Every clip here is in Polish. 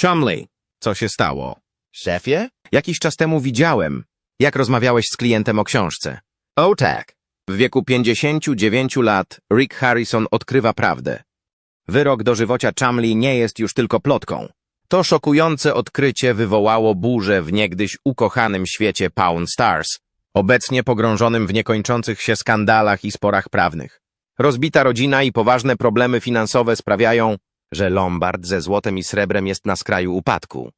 Chumley, co się stało? Szefie? Jakiś czas temu widziałem, jak rozmawiałeś z klientem o książce. O tak. W wieku 59 lat Rick Harrison odkrywa prawdę. Wyrok dożywocia Chumley nie jest już tylko plotką. To szokujące odkrycie wywołało burzę w niegdyś ukochanym świecie Pawn Stars, obecnie pogrążonym w niekończących się skandalach i sporach prawnych. Rozbita rodzina i poważne problemy finansowe sprawiają, że Lombard ze złotem i srebrem jest na skraju upadku.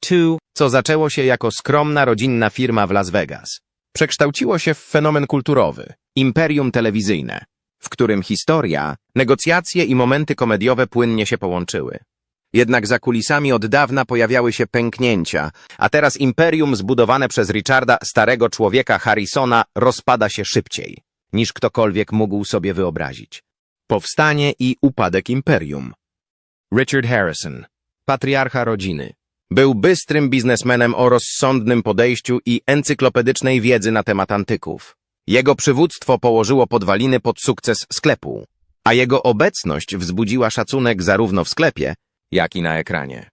Two, co zaczęło się jako skromna rodzinna firma w Las Vegas, przekształciło się w fenomen kulturowy, imperium telewizyjne, w którym historia, negocjacje i momenty komediowe płynnie się połączyły. Jednak za kulisami od dawna pojawiały się pęknięcia, a teraz imperium zbudowane przez Richarda, starego człowieka Harrisona, rozpada się szybciej, niż ktokolwiek mógł sobie wyobrazić. Powstanie i upadek imperium. Richard Harrison, patriarcha rodziny, był bystrym biznesmenem o rozsądnym podejściu i encyklopedycznej wiedzy na temat antyków. Jego przywództwo położyło podwaliny pod sukces sklepu, a jego obecność wzbudziła szacunek zarówno w sklepie, jak i na ekranie.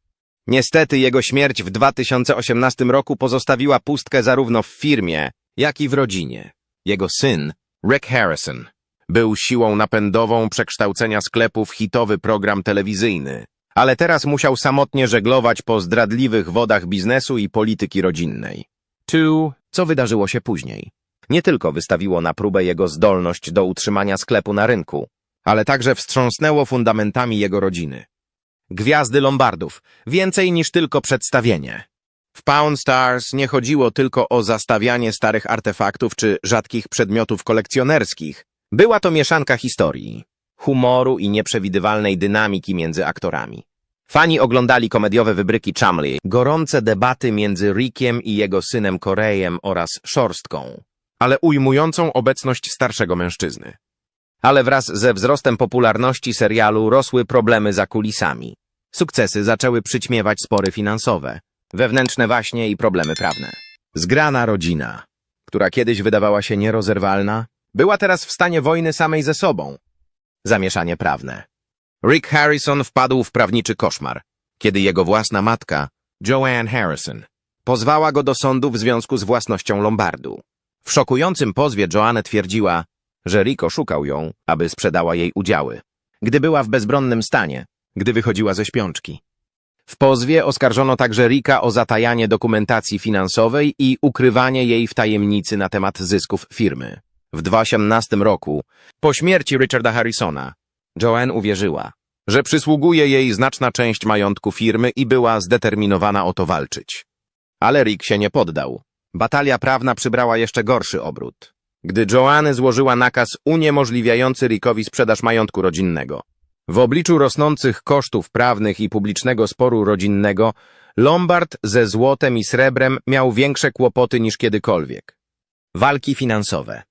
Niestety jego śmierć w 2018 roku pozostawiła pustkę zarówno w firmie, jak i w rodzinie. Jego syn, Rick Harrison, był siłą napędową przekształcenia sklepu w hitowy program telewizyjny, ale teraz musiał samotnie żeglować po zdradliwych wodach biznesu i polityki rodzinnej. Tu, co wydarzyło się później, nie tylko wystawiło na próbę jego zdolność do utrzymania sklepu na rynku, ale także wstrząsnęło fundamentami jego rodziny. Gwiazdy Lombardów, więcej niż tylko przedstawienie. W Pound Stars nie chodziło tylko o zastawianie starych artefaktów czy rzadkich przedmiotów kolekcjonerskich. Była to mieszanka historii, humoru i nieprzewidywalnej dynamiki między aktorami. Fani oglądali komediowe wybryki Chumley, gorące debaty między Rickiem i jego synem Korejem oraz szorstką, ale ujmującą obecność starszego mężczyzny. Ale wraz ze wzrostem popularności serialu rosły problemy za kulisami. Sukcesy zaczęły przyćmiewać spory finansowe, wewnętrzne waśnie i problemy prawne. Zgrana rodzina, która kiedyś wydawała się nierozerwalna, była teraz w stanie wojny samej ze sobą. Zamieszanie prawne. Rick Harrison wpadł w prawniczy koszmar, kiedy jego własna matka, Joanne Harrison, pozwała go do sądu w związku z własnością Lombardu. W szokującym pozwie Joanne twierdziła, że Rick oszukał ją, aby sprzedała jej udziały, gdy była w bezbronnym stanie, gdy wychodziła ze śpiączki. W pozwie oskarżono także Ricka o zatajanie dokumentacji finansowej i ukrywanie jej w tajemnicy na temat zysków firmy. W 2018 roku, po śmierci Richarda Harrisona, Joanne uwierzyła, że przysługuje jej znaczna część majątku firmy i była zdeterminowana o to walczyć. Ale Rick się nie poddał. Batalia prawna przybrała jeszcze gorszy obrót, gdy Joanne złożyła nakaz uniemożliwiający Rickowi sprzedaż majątku rodzinnego. W obliczu rosnących kosztów prawnych i publicznego sporu rodzinnego, Lombard ze złotem i srebrem miał większe kłopoty niż kiedykolwiek. Walki finansowe.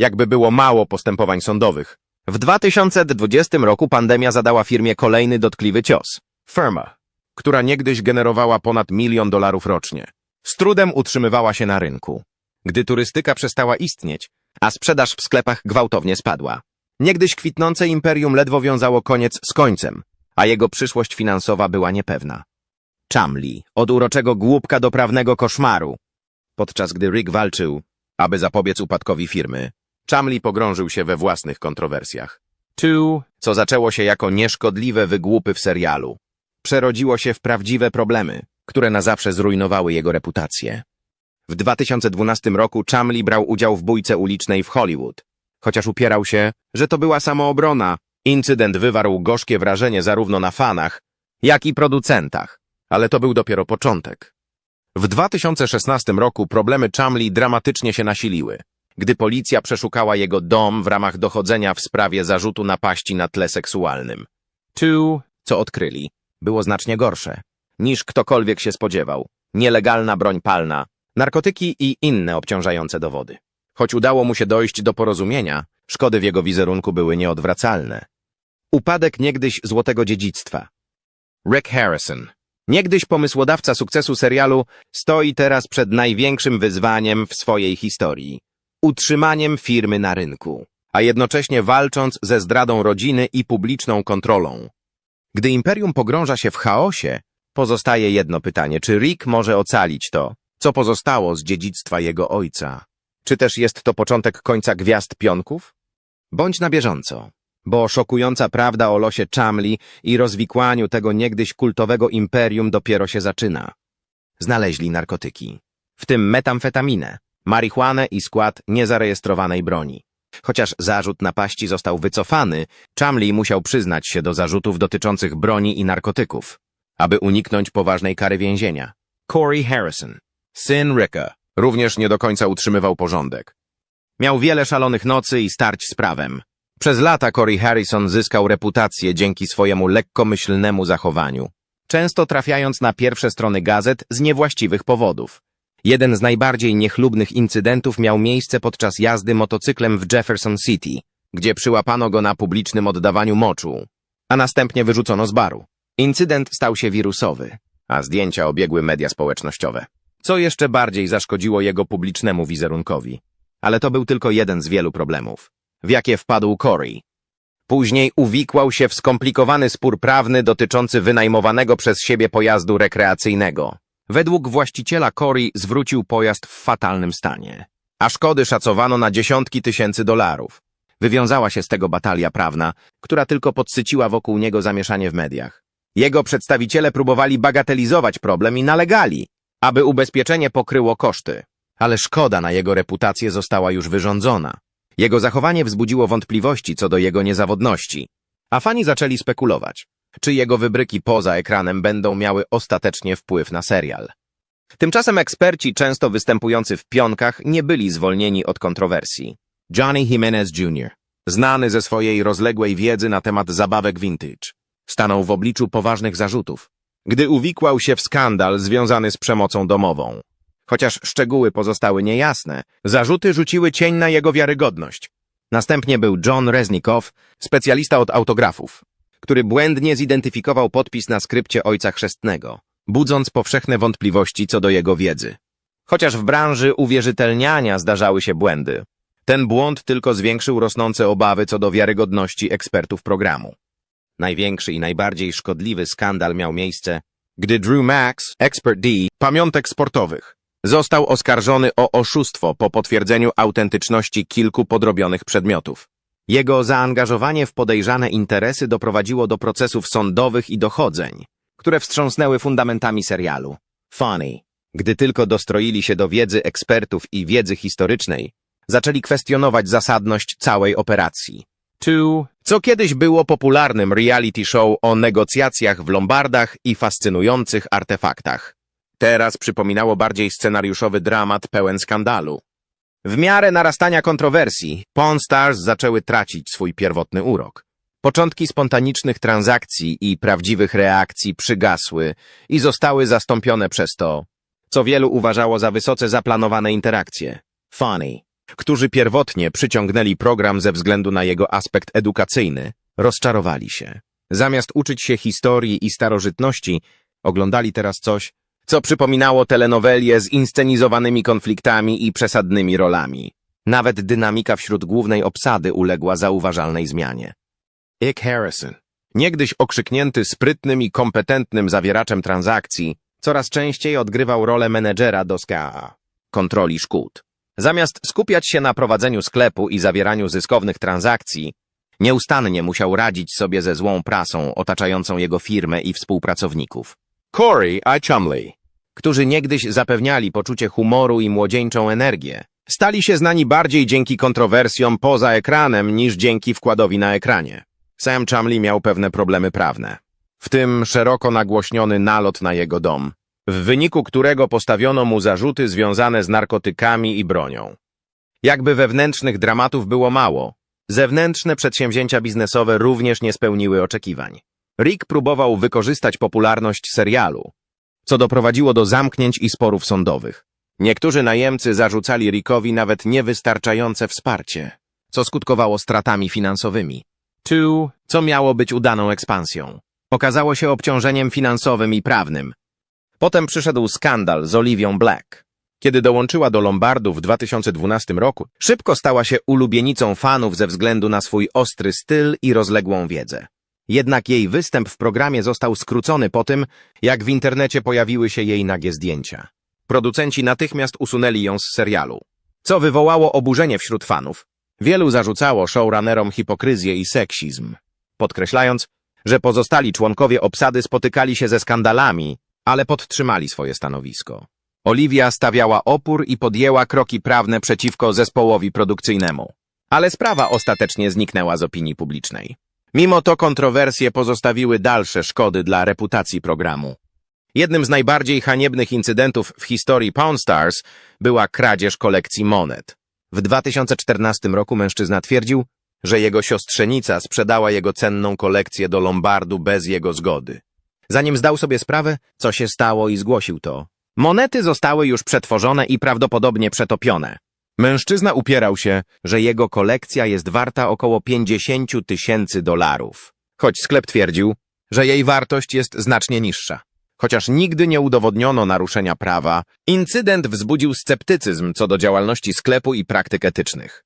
Jakby było mało postępowań sądowych. W 2020 roku pandemia zadała firmie kolejny dotkliwy cios. Firma, która niegdyś generowała ponad milion dolarów rocznie. Z trudem utrzymywała się na rynku. Gdy turystyka przestała istnieć, a sprzedaż w sklepach gwałtownie spadła. Niegdyś kwitnące imperium ledwo wiązało koniec z końcem, a jego przyszłość finansowa była niepewna. Chumley, od uroczego głupka do prawnego koszmaru. Podczas gdy Rick walczył, aby zapobiec upadkowi firmy, Chumley pogrążył się we własnych kontrowersjach. Tu, co zaczęło się jako nieszkodliwe wygłupy w serialu, przerodziło się w prawdziwe problemy, które na zawsze zrujnowały jego reputację. W 2012 roku Chumley brał udział w bójce ulicznej w Hollywood. Chociaż upierał się, że to była samoobrona, incydent wywarł gorzkie wrażenie zarówno na fanach, jak i producentach. Ale to był dopiero początek. W 2016 roku problemy Chumley dramatycznie się nasiliły, gdy policja przeszukała jego dom w ramach dochodzenia w sprawie zarzutu napaści na tle seksualnym. Tu, co odkryli, było znacznie gorsze, niż ktokolwiek się spodziewał. Nielegalna broń palna, narkotyki i inne obciążające dowody. Choć udało mu się dojść do porozumienia, szkody w jego wizerunku były nieodwracalne. Upadek niegdyś złotego dziedzictwa. Rick Harrison, niegdyś pomysłodawca sukcesu serialu, stoi teraz przed największym wyzwaniem w swojej historii. Utrzymaniem firmy na rynku, a jednocześnie walcząc ze zdradą rodziny i publiczną kontrolą. Gdy imperium pogrąża się w chaosie, Pozostaje jedno pytanie, czy Rick może ocalić to, co pozostało z dziedzictwa jego ojca? Czy też jest to początek końca gwiazd pionków? Bądź na bieżąco, bo szokująca prawda o losie Chamli i rozwikłaniu tego niegdyś kultowego imperium dopiero się zaczyna. Znaleźli narkotyki, w tym metamfetaminę, marihuanę i skład niezarejestrowanej broni. Chociaż zarzut napaści został wycofany, Chamli musiał przyznać się do zarzutów dotyczących broni i narkotyków, aby uniknąć poważnej kary więzienia. Corey Harrison, syn Ricka, również nie do końca utrzymywał porządek. Miał wiele szalonych nocy i starć z prawem. Przez lata Corey Harrison zyskał reputację dzięki swojemu lekkomyślnemu zachowaniu, często trafiając na pierwsze strony gazet z niewłaściwych powodów. Jeden z najbardziej niechlubnych incydentów miał miejsce podczas jazdy motocyklem w Jefferson City, gdzie przyłapano go na publicznym oddawaniu moczu, a następnie wyrzucono z baru. Incydent stał się wirusowy, a zdjęcia obiegły media społecznościowe, co jeszcze bardziej zaszkodziło jego publicznemu wizerunkowi. Ale to był tylko jeden z wielu problemów, w jakie wpadł Corey. Później uwikłał się w skomplikowany spór prawny dotyczący wynajmowanego przez siebie pojazdu rekreacyjnego. Według właściciela Corey zwrócił pojazd w fatalnym stanie, a szkody szacowano na dziesiątki tysięcy dolarów. Wywiązała się z tego batalia prawna, która tylko podsyciła wokół niego zamieszanie w mediach. Jego przedstawiciele próbowali bagatelizować problem i nalegali, aby ubezpieczenie pokryło koszty. Ale szkoda na jego reputację została już wyrządzona. Jego zachowanie wzbudziło wątpliwości co do jego niezawodności, a fani zaczęli spekulować, czy jego wybryki poza ekranem będą miały ostatecznie wpływ na serial. Tymczasem eksperci często występujący w pionkach nie byli zwolnieni od kontrowersji. Johnny Jimenez Jr., znany ze swojej rozległej wiedzy na temat zabawek vintage, stanął w obliczu poważnych zarzutów, gdy uwikłał się w skandal związany z przemocą domową. Chociaż szczegóły pozostały niejasne, zarzuty rzuciły cień na jego wiarygodność. Następnie był John Reznikow, specjalista od autografów, który błędnie zidentyfikował podpis na skrypcie ojca chrzestnego, budząc powszechne wątpliwości co do jego wiedzy. Chociaż w branży uwierzytelniania zdarzały się błędy, ten błąd tylko zwiększył rosnące obawy co do wiarygodności ekspertów programu. Największy i najbardziej szkodliwy skandal miał miejsce, gdy Drew Max, ekspert D, pamiątek sportowych, został oskarżony o oszustwo po potwierdzeniu autentyczności kilku podrobionych przedmiotów. Jego zaangażowanie w podejrzane interesy doprowadziło do procesów sądowych i dochodzeń, które wstrząsnęły fundamentami serialu. Funny. Gdy tylko dostroili się do wiedzy ekspertów i wiedzy historycznej, zaczęli kwestionować zasadność całej operacji. Two, co kiedyś było popularnym reality show o negocjacjach w lombardach i fascynujących artefaktach. Teraz przypominało bardziej scenariuszowy dramat pełen skandalu. W miarę narastania kontrowersji, Pawn Stars zaczęły tracić swój pierwotny urok. Początki spontanicznych transakcji i prawdziwych reakcji przygasły i zostały zastąpione przez to, co wielu uważało za wysoce zaplanowane interakcje. Funny, którzy pierwotnie przyciągnęli program ze względu na jego aspekt edukacyjny, rozczarowali się. Zamiast uczyć się historii i starożytności, oglądali teraz coś, co przypominało telenowelie z inscenizowanymi konfliktami i przesadnymi rolami. Nawet dynamika wśród głównej obsady uległa zauważalnej zmianie. Ick Harrison, niegdyś okrzyknięty sprytnym i kompetentnym zawieraczem transakcji, coraz częściej odgrywał rolę menedżera do SKA, kontroli szkód. Zamiast skupiać się na prowadzeniu sklepu i zawieraniu zyskownych transakcji, nieustannie musiał radzić sobie ze złą prasą otaczającą jego firmę i współpracowników. Corey I. Chumley, którzy niegdyś zapewniali poczucie humoru i młodzieńczą energię, stali się znani bardziej dzięki kontrowersjom poza ekranem niż dzięki wkładowi na ekranie. Sam Chumley miał pewne problemy prawne, w tym szeroko nagłośniony nalot na jego dom, w wyniku którego postawiono mu zarzuty związane z narkotykami i bronią. Jakby wewnętrznych dramatów było mało, zewnętrzne przedsięwzięcia biznesowe również nie spełniły oczekiwań. Rick próbował wykorzystać popularność serialu, co doprowadziło do zamknięć i sporów sądowych. Niektórzy najemcy zarzucali Rickowi nawet niewystarczające wsparcie, co skutkowało stratami finansowymi. Two, co miało być udaną ekspansją, okazało się obciążeniem finansowym i prawnym. Potem przyszedł skandal z Olivią Black. Kiedy dołączyła do Lombardu w 2012 roku, szybko stała się ulubienicą fanów ze względu na swój ostry styl i rozległą wiedzę. Jednak jej występ w programie został skrócony po tym, jak w internecie pojawiły się jej nagie zdjęcia. Producenci natychmiast usunęli ją z serialu, co wywołało oburzenie wśród fanów. Wielu zarzucało showrunnerom hipokryzję i seksizm, podkreślając, że pozostali członkowie obsady spotykali się ze skandalami, ale podtrzymali swoje stanowisko. Olivia stawiała opór i podjęła kroki prawne przeciwko zespołowi produkcyjnemu. Ale sprawa ostatecznie zniknęła z opinii publicznej. Mimo to kontrowersje pozostawiły dalsze szkody dla reputacji programu. Jednym z najbardziej haniebnych incydentów w historii Pawn Stars była kradzież kolekcji monet. W 2014 roku mężczyzna twierdził, że jego siostrzenica sprzedała jego cenną kolekcję do Lombardu bez jego zgody. Zanim zdał sobie sprawę, co się stało i zgłosił to, monety zostały już przetworzone i prawdopodobnie przetopione. Mężczyzna upierał się, że jego kolekcja jest warta około 50 tysięcy dolarów, choć sklep twierdził, że jej wartość jest znacznie niższa. Chociaż nigdy nie udowodniono naruszenia prawa, incydent wzbudził sceptycyzm co do działalności sklepu i praktyk etycznych.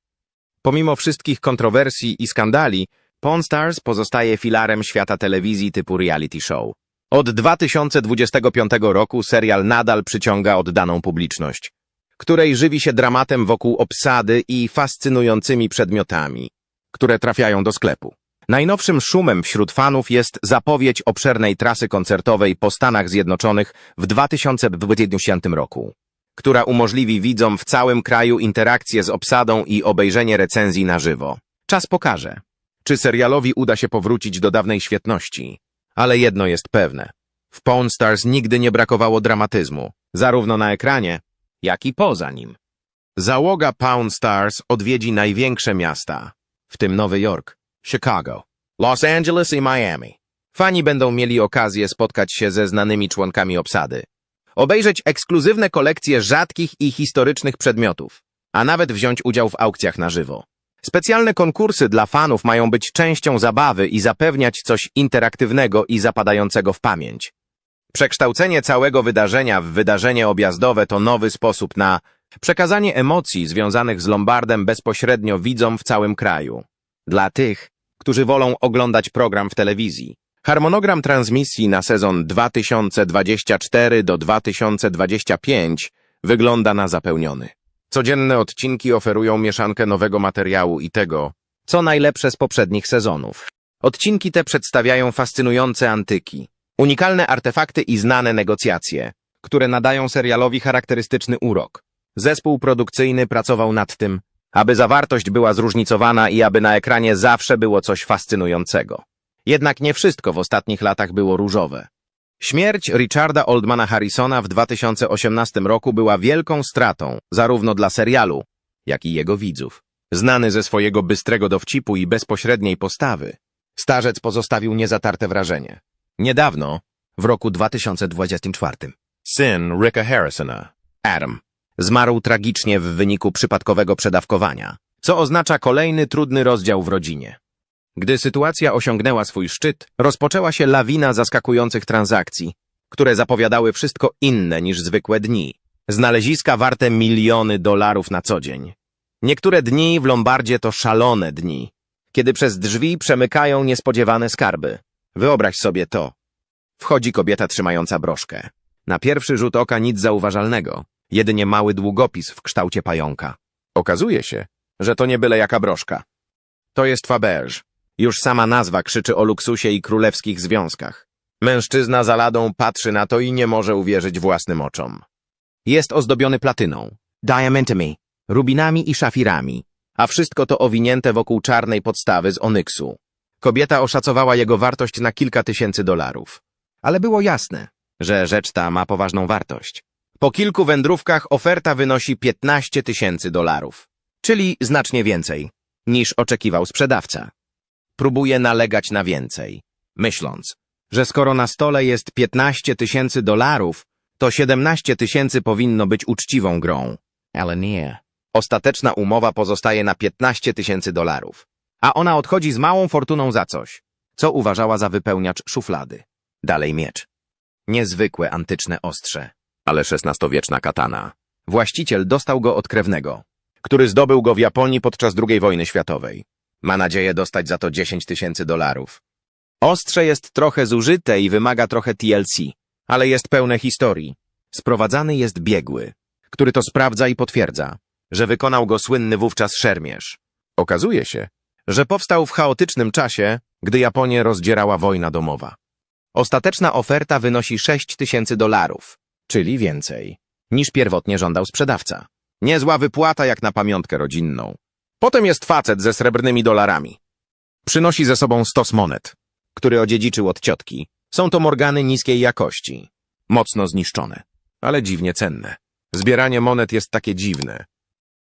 Pomimo wszystkich kontrowersji i skandali, Pawn Stars pozostaje filarem świata telewizji typu reality show. Od 2025 roku serial nadal przyciąga oddaną publiczność, której żywi się dramatem wokół obsady i fascynującymi przedmiotami, które trafiają do sklepu. Najnowszym szumem wśród fanów jest zapowiedź obszernej trasy koncertowej po Stanach Zjednoczonych w 2020 roku, która umożliwi widzom w całym kraju interakcję z obsadą i obejrzenie recenzji na żywo. Czas pokaże, czy serialowi uda się powrócić do dawnej świetności. Ale jedno jest pewne. W Pawn Stars nigdy nie brakowało dramatyzmu, zarówno na ekranie, jak i poza nim. Załoga Pawn Stars odwiedzi największe miasta, w tym Nowy Jork, Chicago, Los Angeles i Miami. Fani będą mieli okazję spotkać się ze znanymi członkami obsady, obejrzeć ekskluzywne kolekcje rzadkich i historycznych przedmiotów, a nawet wziąć udział w aukcjach na żywo. Specjalne konkursy dla fanów mają być częścią zabawy i zapewniać coś interaktywnego i zapadającego w pamięć. Przekształcenie całego wydarzenia w wydarzenie objazdowe to nowy sposób na przekazanie emocji związanych z Lombardem bezpośrednio widzom w całym kraju. Dla tych, którzy wolą oglądać program w telewizji. Harmonogram transmisji na sezon 2024 do 2025 wygląda na zapełniony. Codzienne odcinki oferują mieszankę nowego materiału i tego, co najlepsze z poprzednich sezonów. Odcinki te przedstawiają fascynujące antyki, unikalne artefakty i znane negocjacje, które nadają serialowi charakterystyczny urok. Zespół produkcyjny pracował nad tym, aby zawartość była zróżnicowana i aby na ekranie zawsze było coś fascynującego. Jednak nie wszystko w ostatnich latach było różowe. Śmierć Richarda Oldmana Harrisona w 2018 roku była wielką stratą zarówno dla serialu, jak i jego widzów. Znany ze swojego bystrego dowcipu i bezpośredniej postawy, starzec pozostawił niezatarte wrażenie. Niedawno, w roku 2024, syn Ricka Harrisona, Adam, zmarł tragicznie w wyniku przypadkowego przedawkowania, co oznacza kolejny trudny rozdział w rodzinie. Gdy sytuacja osiągnęła swój szczyt, rozpoczęła się lawina zaskakujących transakcji, które zapowiadały wszystko inne niż zwykłe dni. Znaleziska warte miliony dolarów na co dzień. Niektóre dni w Lombardzie to szalone dni, kiedy przez drzwi przemykają niespodziewane skarby. Wyobraź sobie to. Wchodzi kobieta trzymająca broszkę. Na pierwszy rzut oka nic zauważalnego, jedynie mały długopis w kształcie pająka. Okazuje się, że to nie byle jaka broszka. To jest Faberge. Już sama nazwa krzyczy o luksusie i królewskich związkach. Mężczyzna za ladą patrzy na to i nie może uwierzyć własnym oczom. Jest ozdobiony platyną, diamantami, rubinami i szafirami, a wszystko to owinięte wokół czarnej podstawy z onyksu. Kobieta oszacowała jego wartość na kilka tysięcy dolarów. Ale było jasne, że rzecz ta ma poważną wartość. Po kilku wędrówkach oferta wynosi 15 tysięcy dolarów, czyli znacznie więcej, niż oczekiwał sprzedawca. Próbuje nalegać na więcej, myśląc, że skoro na stole jest 15 tysięcy dolarów, to 17 tysięcy powinno być uczciwą grą. Ale nie. Ostateczna umowa pozostaje na 15 tysięcy dolarów, a ona odchodzi z małą fortuną za coś, co uważała za wypełniacz szuflady. Dalej miecz. Niezwykłe antyczne ostrze, ale XVI-wieczna katana. Właściciel dostał go od krewnego, który zdobył go w Japonii podczas II wojny światowej. Ma nadzieję dostać za to 10 tysięcy dolarów. Ostrze jest trochę zużyte i wymaga trochę TLC, ale jest pełne historii. Sprowadzany jest biegły, który to sprawdza i potwierdza, że wykonał go słynny wówczas szermierz. Okazuje się, że powstał w chaotycznym czasie, gdy Japonię rozdzierała wojna domowa. Ostateczna oferta wynosi 6 tysięcy dolarów, czyli więcej, niż pierwotnie żądał sprzedawca. Niezła wypłata jak na pamiątkę rodzinną. Potem jest facet ze srebrnymi dolarami. Przynosi ze sobą stos monet, który odziedziczył od ciotki. Są to morgany niskiej jakości, mocno zniszczone, ale dziwnie cenne. Zbieranie monet jest takie dziwne.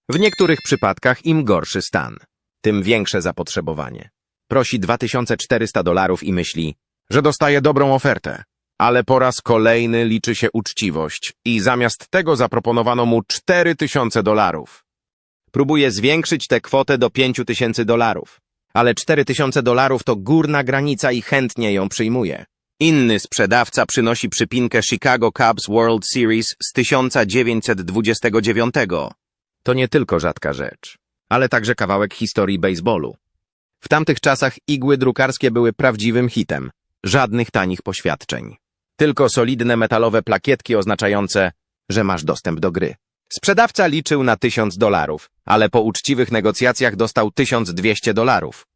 W niektórych przypadkach im gorszy stan, tym większe zapotrzebowanie. Prosi 2400 dolarów i myśli, że dostaje dobrą ofertę. Ale po raz kolejny liczy się uczciwość i zamiast tego zaproponowano mu 4000 dolarów. Próbuje zwiększyć tę kwotę do 5000 dolarów. Ale 4000 dolarów to górna granica i chętnie ją przyjmuje. Inny sprzedawca przynosi przypinkę Chicago Cubs World Series z 1929. To nie tylko rzadka rzecz, ale także kawałek historii baseballu. W tamtych czasach igły drukarskie były prawdziwym hitem. Żadnych tanich poświadczeń. Tylko solidne metalowe plakietki oznaczające, że masz dostęp do gry. Sprzedawca liczył na 1000 dolarów, ale po uczciwych negocjacjach dostał 1200 dolarów.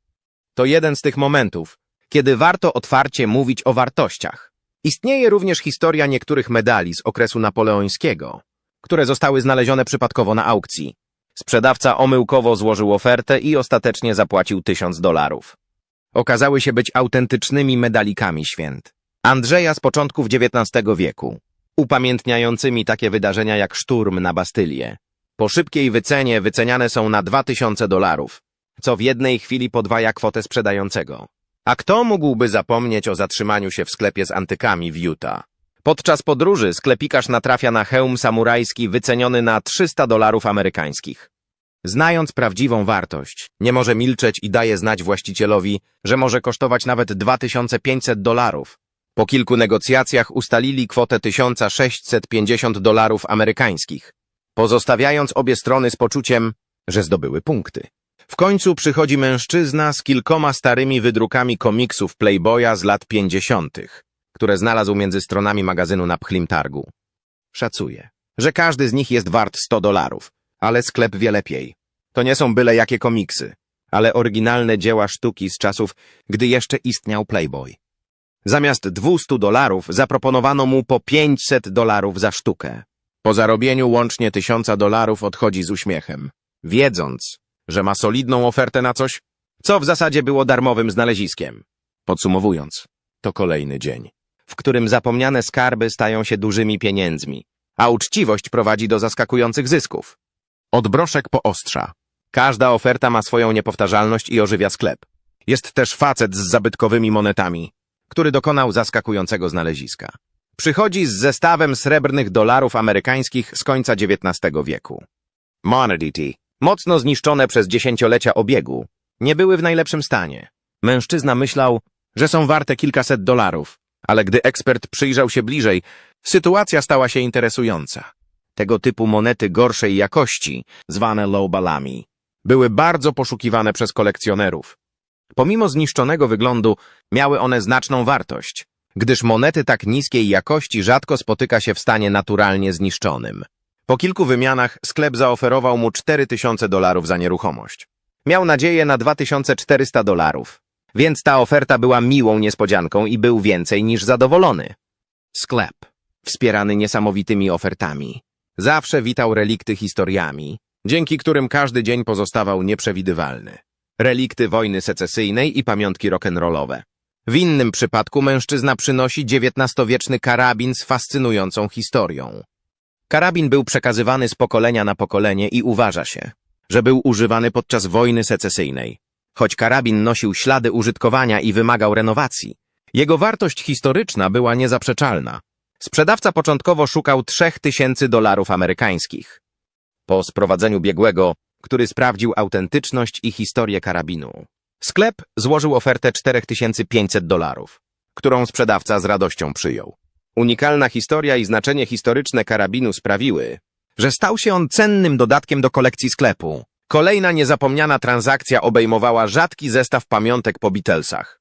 To jeden z tych momentów, kiedy warto otwarcie mówić o wartościach. Istnieje również historia niektórych medali z okresu napoleońskiego, które zostały znalezione przypadkowo na aukcji. Sprzedawca omyłkowo złożył ofertę i ostatecznie zapłacił 1000 dolarów. Okazały się być autentycznymi medalikami święt. Andrzeja z początków XIX wieku, upamiętniającymi takie wydarzenia jak szturm na Bastylię. Po szybkiej wycenie wyceniane są na 2000 dolarów, co w jednej chwili podwaja kwotę sprzedającego. A kto mógłby zapomnieć o zatrzymaniu się w sklepie z antykami w Utah? Podczas podróży sklepikarz natrafia na hełm samurajski wyceniony na 300 dolarów amerykańskich. Znając prawdziwą wartość, nie może milczeć i daje znać właścicielowi, że może kosztować nawet 2500 dolarów. Po kilku negocjacjach ustalili kwotę 1650 dolarów amerykańskich, pozostawiając obie strony z poczuciem, że zdobyły punkty. W końcu przychodzi mężczyzna z kilkoma starymi wydrukami komiksów Playboya z lat 50., które znalazł między stronami magazynu na Pchlim Targu. Szacuje, że każdy z nich jest wart 100 dolarów, ale sklep wie lepiej. To nie są byle jakie komiksy, ale oryginalne dzieła sztuki z czasów, gdy jeszcze istniał Playboy. Zamiast 200 dolarów zaproponowano mu po 500 dolarów za sztukę. Po zarobieniu łącznie 1000 dolarów odchodzi z uśmiechem, wiedząc, że ma solidną ofertę na coś, co w zasadzie było darmowym znaleziskiem. Podsumowując, to kolejny dzień, w którym zapomniane skarby stają się dużymi pieniędzmi, a uczciwość prowadzi do zaskakujących zysków. Od broszek po ostrza. Każda oferta ma swoją niepowtarzalność i ożywia sklep. Jest też facet z zabytkowymi monetami, który dokonał zaskakującego znaleziska. Przychodzi z zestawem srebrnych dolarów amerykańskich z końca XIX wieku. Monetity, mocno zniszczone przez dziesięciolecia obiegu, nie były w najlepszym stanie. Mężczyzna myślał, że są warte kilkaset dolarów, ale gdy ekspert przyjrzał się bliżej, sytuacja stała się interesująca. Tego typu monety gorszej jakości, zwane low-balami, były bardzo poszukiwane przez kolekcjonerów. Pomimo zniszczonego wyglądu, miały one znaczną wartość, gdyż monety tak niskiej jakości rzadko spotyka się w stanie naturalnie zniszczonym. Po kilku wymianach sklep zaoferował mu 4000 dolarów za nieruchomość. Miał nadzieję na 2400 dolarów, więc ta oferta była miłą niespodzianką i był więcej niż zadowolony. Sklep, wspierany niesamowitymi ofertami, zawsze witał relikty historiami, dzięki którym każdy dzień pozostawał nieprzewidywalny. Relikty wojny secesyjnej i pamiątki rock'n'rollowe. W innym przypadku mężczyzna przynosi XIX-wieczny karabin z fascynującą historią. Karabin był przekazywany z pokolenia na pokolenie i uważa się, że był używany podczas wojny secesyjnej. Choć karabin nosił ślady użytkowania i wymagał renowacji, jego wartość historyczna była niezaprzeczalna. Sprzedawca początkowo szukał 3000 dolarów amerykańskich. Po sprowadzeniu biegłego, który sprawdził autentyczność i historię karabinu, sklep złożył ofertę 4500 dolarów, którą sprzedawca z radością przyjął. Unikalna historia i znaczenie historyczne karabinu sprawiły, że stał się on cennym dodatkiem do kolekcji sklepu. Kolejna niezapomniana transakcja obejmowała rzadki zestaw pamiątek po Beatlesach.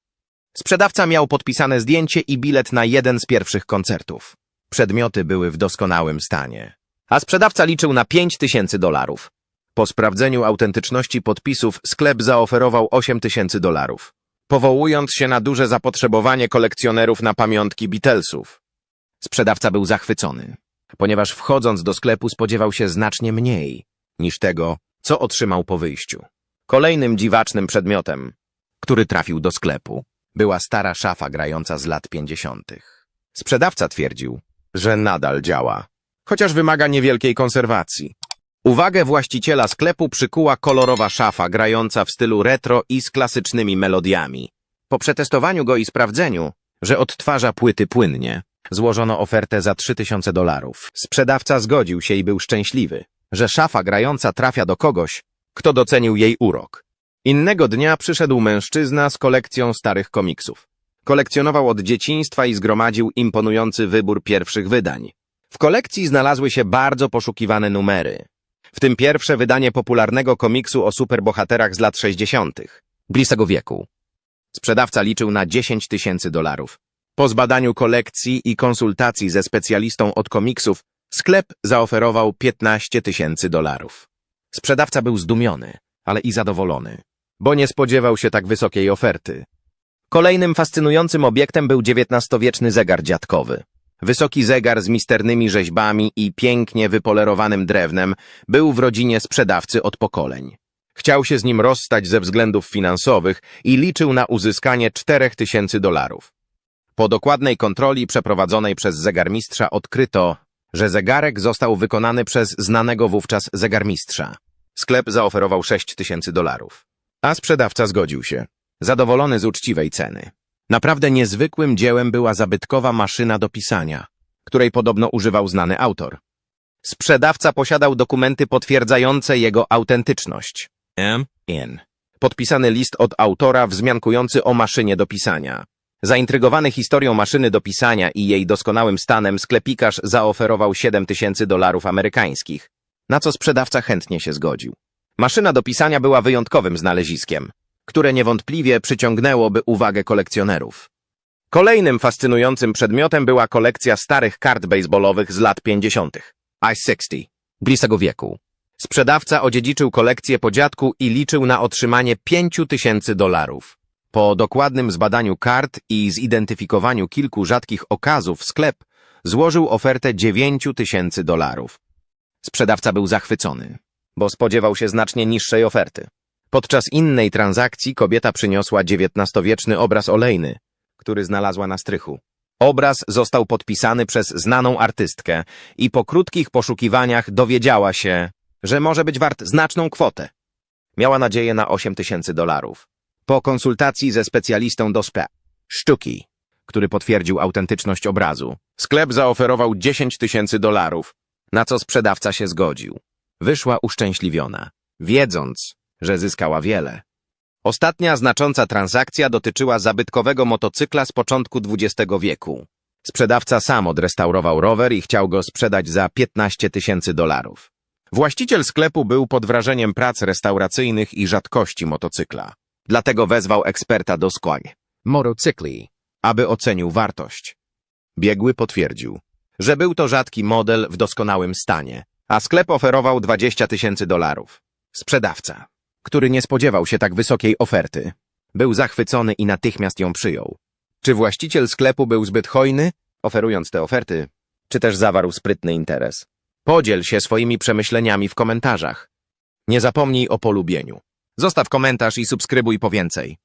Sprzedawca miał podpisane zdjęcie i bilet na jeden z pierwszych koncertów. Przedmioty były w doskonałym stanie. A sprzedawca liczył na 5 tysięcy dolarów. Po sprawdzeniu autentyczności podpisów sklep zaoferował 8 tysięcy dolarów, powołując się na duże zapotrzebowanie kolekcjonerów na pamiątki Beatlesów. Sprzedawca był zachwycony, ponieważ wchodząc do sklepu spodziewał się znacznie mniej niż tego, co otrzymał po wyjściu. Kolejnym dziwacznym przedmiotem, który trafił do sklepu, była stara szafa grająca z lat pięćdziesiątych. Sprzedawca twierdził, że nadal działa, chociaż wymaga niewielkiej konserwacji. Uwagę właściciela sklepu przykuła kolorowa szafa grająca w stylu retro i z klasycznymi melodiami. Po przetestowaniu go i sprawdzeniu, że odtwarza płyty płynnie, złożono ofertę za 3000 dolarów. Sprzedawca zgodził się i był szczęśliwy, że szafa grająca trafia do kogoś, kto docenił jej urok. Innego dnia przyszedł mężczyzna z kolekcją starych komiksów. Kolekcjonował od dzieciństwa i zgromadził imponujący wybór pierwszych wydań. W kolekcji znalazły się bardzo poszukiwane numery, w tym pierwsze wydanie popularnego komiksu o superbohaterach z lat 60. blisego wieku. Sprzedawca liczył na 10 tysięcy dolarów. Po zbadaniu kolekcji i konsultacji ze specjalistą od komiksów, sklep zaoferował 15 tysięcy dolarów. Sprzedawca był zdumiony, ale i zadowolony, bo nie spodziewał się tak wysokiej oferty. Kolejnym fascynującym obiektem był XIX-wieczny zegar dziadkowy. Wysoki zegar z misternymi rzeźbami i pięknie wypolerowanym drewnem był w rodzinie sprzedawcy od pokoleń. Chciał się z nim rozstać ze względów finansowych i liczył na uzyskanie 4000 dolarów. Po dokładnej kontroli przeprowadzonej przez zegarmistrza odkryto, że zegarek został wykonany przez znanego wówczas zegarmistrza. Sklep zaoferował 6000 dolarów, a sprzedawca zgodził się, zadowolony z uczciwej ceny. Naprawdę niezwykłym dziełem była zabytkowa maszyna do pisania, której podobno używał znany autor. Sprzedawca posiadał dokumenty potwierdzające jego autentyczność. M. N. Podpisany list od autora wzmiankujący o maszynie do pisania. Zaintrygowany historią maszyny do pisania i jej doskonałym stanem, sklepikarz zaoferował 7 tysięcy dolarów amerykańskich, na co sprzedawca chętnie się zgodził. Maszyna do pisania była wyjątkowym znaleziskiem, które niewątpliwie przyciągnęłoby uwagę kolekcjonerów. Kolejnym fascynującym przedmiotem była kolekcja starych kart baseballowych z lat 50. I-60, blisego wieku. Sprzedawca odziedziczył kolekcję po dziadku i liczył na otrzymanie 5 tysięcy dolarów. Po dokładnym zbadaniu kart i zidentyfikowaniu kilku rzadkich okazów sklep złożył ofertę 9 tysięcy dolarów. Sprzedawca był zachwycony, bo spodziewał się znacznie niższej oferty. Podczas innej transakcji kobieta przyniosła XIX-wieczny obraz olejny, który znalazła na strychu. Obraz został podpisany przez znaną artystkę i po krótkich poszukiwaniach dowiedziała się, że może być wart znaczną kwotę. Miała nadzieję na 8 tysięcy dolarów. Po konsultacji ze specjalistą do spraw sztuki, który potwierdził autentyczność obrazu, sklep zaoferował 10 tysięcy dolarów, na co sprzedawca się zgodził. Wyszła uszczęśliwiona, wiedząc, że zyskała wiele. Ostatnia znacząca transakcja dotyczyła zabytkowego motocykla z początku XX wieku. Sprzedawca sam odrestaurował rower i chciał go sprzedać za 15 tysięcy dolarów. Właściciel sklepu był pod wrażeniem prac restauracyjnych i rzadkości motocykla. Dlatego wezwał eksperta do skład motocykli, aby ocenił wartość. Biegły potwierdził, że był to rzadki model w doskonałym stanie, a sklep oferował 20 tysięcy dolarów. Sprzedawca, który nie spodziewał się tak wysokiej oferty, był zachwycony i natychmiast ją przyjął. Czy właściciel sklepu był zbyt hojny, oferując te oferty, czy też zawarł sprytny interes? Podziel się swoimi przemyśleniami w komentarzach. Nie zapomnij o polubieniu. Zostaw komentarz i subskrybuj po więcej.